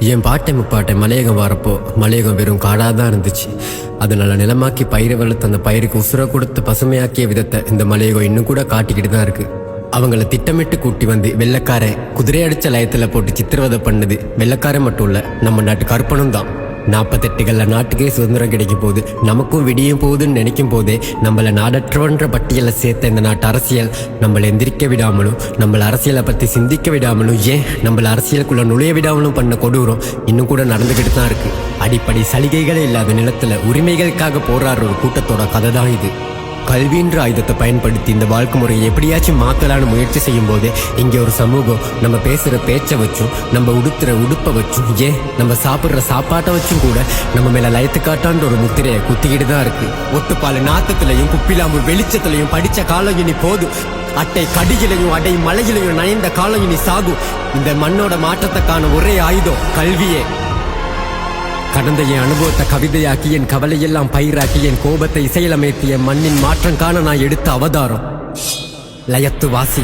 என் பாட்டை முப்பாட்டை மலையகம் வரப்போ மலையகம் வெறும் காடாக தான் இருந்துச்சு அதனால் நிலமாக்கி பயிரை வளர்த்து அந்த பயிருக்கு உசுர கொடுத்து பசுமையாக்கிய விதத்தை இந்த மலையகம் இன்னும் கூட காட்டிக்கிட்டு தான் இருக்கு. அவங்கள திட்டமிட்டு கூட்டி வந்து வெள்ளக்காரன் குதிரை அடிச்ச லயத்துல போட்டு சித்திரவதை பண்ணது வெள்ளக்காரன் மட்டும் இல்ல நம்ம நாட்டு கற்பனும் தான். நாற்பத்தெட்டுகளில் நாட்டுக்கே சுதந்திரம் கிடைக்கும் போது நமக்கும் விடியும் போகுதுன்னு நினைக்கும் போதே நம்மளை நாடற்றவன்ற பட்டியலை சேர்த்த இந்த நாட்டு அரசியல் நம்மளை எந்திரிக்க விடாமலும் நம்மளை அரசியலை பற்றி சிந்திக்க விடாமலும் ஏன் நம்மளை அரசியலுக்குள்ளே நுழைய விடாமலும் பண்ண கொடூரம் இன்னும் கூட நடந்துக்கிட்டு தான் இருக்குது அடிப்படை சலுகைகளே இல்லாத நிலத்தில் உரிமைகளுக்காக போராடுற ஒரு கூட்டத்தோட கதை தான் இது. கல்வின்ற ஆயுதத்தை பயன்படுத்தி இந்த வாழ்க்கை முறையை எப்படியாச்சும் மாற்றலான்னு முயற்சி செய்யும் போது இங்க ஒரு சமூகம் நம்ம பேசுற பேச்சை வச்சும் நம்ம உடுத்துற உடுப்பை வச்சும் ஏன் நம்ம சாப்பிடுற சாப்பாட்டை வச்சும் கூட நம்ம மேல லயத்து காட்டான்ற ஒரு முத்திரையை குத்திக்கிட்டு தான் இருக்கு. ஒட்டுப்பால நாத்தத்திலையும் குப்பிலாம்பு வெளிச்சத்திலையும் படிச்ச காலம் இனி போதும் அட்டை கடியிலையும் அடை மலையிலையும் நயந்த காலம் இனி சாகும். இந்த மண்ணோட மாற்றத்தை காண ஒரே ஆயுதம் கல்வியே. கடந்த என் அனுபவத்தை கவிதையாக்கி என் கவலையெல்லாம் பயிராக்கி என் கோபத்தை இசையிலமைத்து என் மண்ணின் மாற்றம் காண நான் எடுத்த அவதாரம். லயத்து வாசி.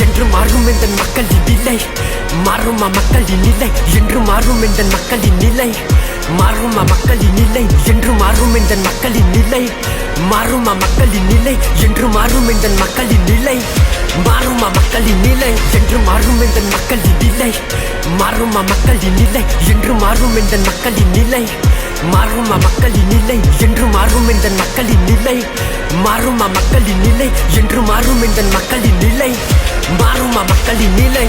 என்று மாறும் என்ற மக்களின் நிலை மாறுமா மக்களின் நிலை என்று மாறும் என்ற மக்களின் நிலை மாறுமா மக்களின் நிலை என்று மாறும் என்ற மக்களின் நிலை மாறுமா மக்களின் நிலை என்று மாறும் என்ற மக்களின் நிலை மாறுமா மக்களின் நிலை என்று மாறும் என்ற மக்களின் மாறுமா மக்களின் நிலை என்று மாறும் என்ற மக்களின் நிலை. மாறுமா மக்களின் நிலை என்று மாறும் என்ற மக்களின் நிலை. மாறுமா மக்களின் நிலை என்று மாறும் என்ற மக்களின் நிலை. மாறுமா மக்களின் நிலை.